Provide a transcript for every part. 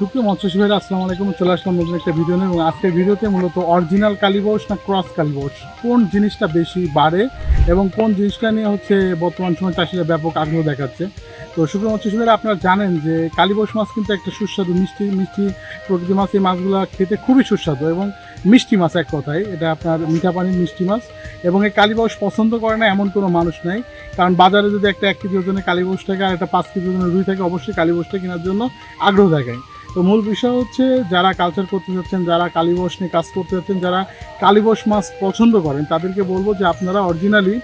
সুপ্রিয় মৎস্য ভাইরা আসসালামু আলাইকুম। চলে আসলাম নতুন একটা ভিডিও নিয়ে এবং আজকের ভিডিওতে মূলত অরিজিনাল কালিবোস না ক্রস কালিবোস কোন জিনিসটা বেশি বাড়ে এবং কোন জিনিসটা নিয়ে হচ্ছে বর্তমান সময় চাষিরা ব্যাপক আগ্রহ দেখাচ্ছে? তো সুপ্রিয় মৎস্য ভাইরা আপনারা জানেন যে কালিবোস মাছ কিন্তু একটা সুস্বাদু, মিষ্টি মিষ্টি প্রকৃতি মাছ। এই মাছগুলো খেতে খুবই সুস্বাদু এবং মিষ্টি মাছ এক কথায়। এটা আপনার মিঠা পানির মিষ্টি মাছ এবং এই কালিবাউস পছন্দ করে না এমন কোনো মানুষ নাই। কারণ বাজারে যদি একটা এক কেজি ওজনে কালিবাউস থাকে আর একটা পাঁচ কেজি ওজনের রুই থাকে, অবশ্যই কালিবাউসটা কেনার জন্য আগ্রহ দেখায়। তো মূল বিষয় হচ্ছে যারা কালচার করতে যাচ্ছেন, যারা কালিবস নিয়ে কাজ করতে যাচ্ছেন, যারা কালিবস মাছ পছন্দ করেন, তাদেরকে বলব যে আপনারা অরিজিনালি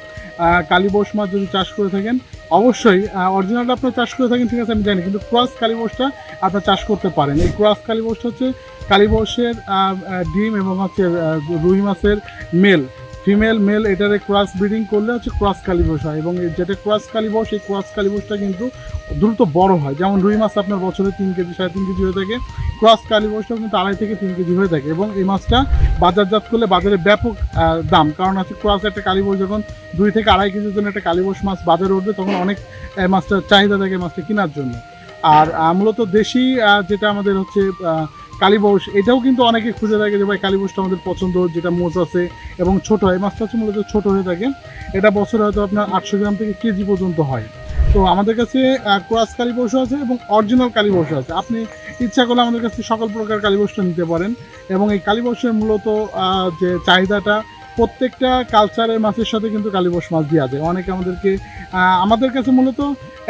কালিবস মাছ যদি চাষ করে থাকেন, অবশ্যই অরিজিনালটা আপনার চাষ করে থাকেন, ঠিক আছে, আমি জানি, কিন্তু ক্রস কালিবসটা আপনার চাষ করতে পারেন। এই ক্রস কালিবসটা হচ্ছে কালিবসের ডিম এবং হচ্ছে রুই মাছের মেল। ফিমেল, মেল, এটারে ক্রস ব্রিডিং করলে হচ্ছে ক্রস কালিবস হয় এবং যেটা ক্রস কালিবস এই ক্রস কালিবসটা কিন্তু দ্রুত বড় হয়। যেমন রুই মাছ আপনার বছরে তিন কেজি, সাড়ে তিন কেজি হয়ে থাকে, ক্রস কালিবসটাও কিন্তু আড়াই থেকে তিন কেজি হয়ে থাকে এবং এই মাছটা বাজারজাত করলে বাজারে ব্যাপক দাম। কারণ হচ্ছে ক্রস একটা কালিবস যখন দুই থেকে আড়াই কেজির জন্য একটা কালিবস মাছ বাজারে উঠবে, তখন অনেক মাছটার চাহিদা থাকে মাছটা কেনার জন্য। আর মূলত দেশি যেটা আমাদের হচ্ছে কালীবউস এটাও কিন্তু অনেকে খুঁজে থাকে যে ভাই কালীবোষটা আমাদের পছন্দ, যেটা মোচ আছে এবং ছোট হয়। মাছটা হচ্ছে মূলত ছোটো হয়ে থাকে। এটা বছরে হয়তো আপনার আটশো গ্রাম থেকে কেজি পর্যন্ত হয়। তো আমাদের কাছে ক্রস কালীবোষ আছে এবং অরিজিনাল কালীবোষ আছে। আপনি ইচ্ছা করলে আমাদের কাছে সকল প্রকার কালীবোষটা নিতে পারেন এবং এই কালীবোষের মূলত যে চাহিদাটা প্রত্যেকটা কালচারের মাছের সাথে কিন্তু কালীবউস মাছ দেওয়া যায়। অনেকে আমাদেরকে আমাদের কাছে মূলত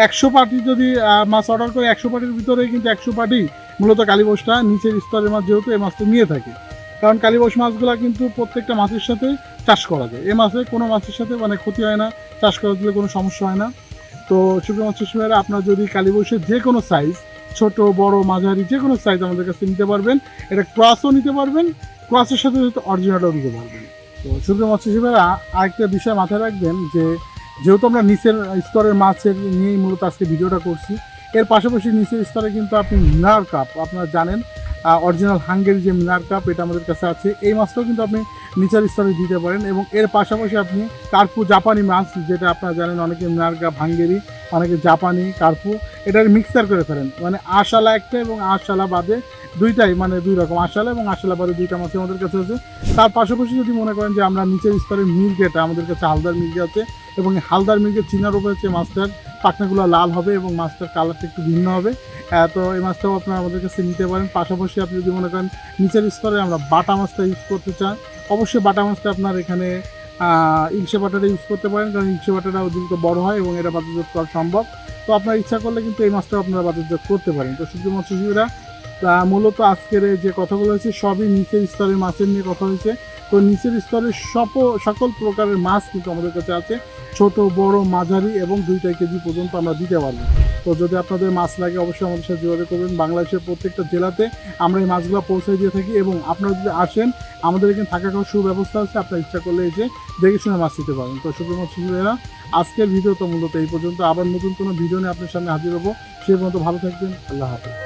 একশো পার্টি যদি মাছ অর্ডার করে, একশো পার্টির ভিতরে কিন্তু একশো পার্টি মূলত কালীবসটা নিচের স্তরের মাছ যেহেতু এই মাছটা নিয়ে থাকে। কারণ কালীবস মাছগুলো কিন্তু প্রত্যেকটা মাছের সাথে চাষ করা যায়। এ মাছে কোনো মাছের সাথে মানে ক্ষতি হয় না, চাষ করা দিলে কোনো সমস্যা হয় না। তো শুক্র মাছের সময় আপনার যদি কালীবসের যে কোনো সাইজ ছোট, বড়, মাঝারি যে কোনো সাইজ আমাদের কাছে নিতে পারবেন। এটা ক্রসও নিতে পারবেন ক্রসের সাথে সাথে অরিজিনালও নিতে পারবেন। তো সুপ্রিয় মৎস্যজীবীরা আরেকটা বিষয় মাথায় রাখবেন যে, যেহেতু আমরা নিচের স্তরের মাছের নিয়েই মূলত আজকে ভিডিওটা করছি, এর পাশাপাশি নিচের স্তরে কিন্তু আপনি মিনার কাপ আপনারা জানেন অরিজিনাল হাঙ্গেরি যে মিনার কাপ এটা আমাদের কাছে আছে। এই মাছটাও কিন্তু আপনি নিচের স্তরে দিতে পারেন এবং এর পাশাপাশি আপনি কার্পু জাপানি মাছ, যেটা আপনারা জানেন অনেকে মিনার কাপ হাঙ্গেরি অনেকে জাপানি কার্পু এটার মিক্সার করে ফেলেন। মানে আশালা একটা এবং আশালা বাদে দুইটাই মানে দুই রকম, আশালা এবং আশালা বাদে দুইটা মাছ আমাদের কাছে আছে। তার পাশাপাশি যদি মনে করেন যে আমরা নিচের স্তরের মিল যেটা, আমাদের কাছে হালদার মিল আছে, এবং হালদার মিল্কের চিনার উপরে হচ্ছে মাছটার পাখনাগুলো লাল হবে এবং মাছটার কালারটা একটু ভিন্ন হবে তো এই মাছটাও আপনারা আমাদের কাছে নিতে পারেন। পাশাপাশি আপনি যদি মনে করেন নিচের স্তরে আমরা বাটা মাছটা ইউজ করতে চান, অবশ্যই বাটা মাছটা আপনার এখানে ইলশে বাটাটা ইউজ করতে পারেন, কারণ ইলশে বাটাটা দ্রুত বড় হয় এবং এটা বাজারজাত করা সম্ভব। তো আপনার ইচ্ছা করলে কিন্তু এই মাছটাও আপনারা বাজারজাত করতে পারেন। তো শুধু মৎস্যজীবীরা মূলত আজকের যে কথাগুলো হয়েছে, সবই নিচের স্তরের মাছের নিয়ে কথা হয়েছে। তো নিচের স্তরের সপ, সকল প্রকারের মাছ কিন্তু আমাদের কাছে আছে। ছোট, বড়, মাঝারি এবং দুইটা কেজি পর্যন্ত আমরা দিতে পারব। তো যদি আপনাদের মাছ লাগে, অবশ্যই আমাদের সাথে যোগাযোগ করবেন। বাংলাদেশের প্রত্যেকটা জেলাতে আমরা এই মাছগুলো পৌঁছে দিয়ে থাকি এবং আপনারা যদি আসেন, আমাদের এখানে থাকা খাওয়ার সুব্যবস্থা আছে, আপনার ইচ্ছা করলে এসে দেখে শুনে মাছ দিতে পারেন। তো শুধু মৎস্যজীবীরা আজকের ভিডিও তো মূলত এই পর্যন্ত। আবার নতুন কোনো ভিডিও নিয়ে আপনার সামনে হাজির হব। সে পর্যন্ত ভালো থাকবেন। আল্লাহ হাফেজ।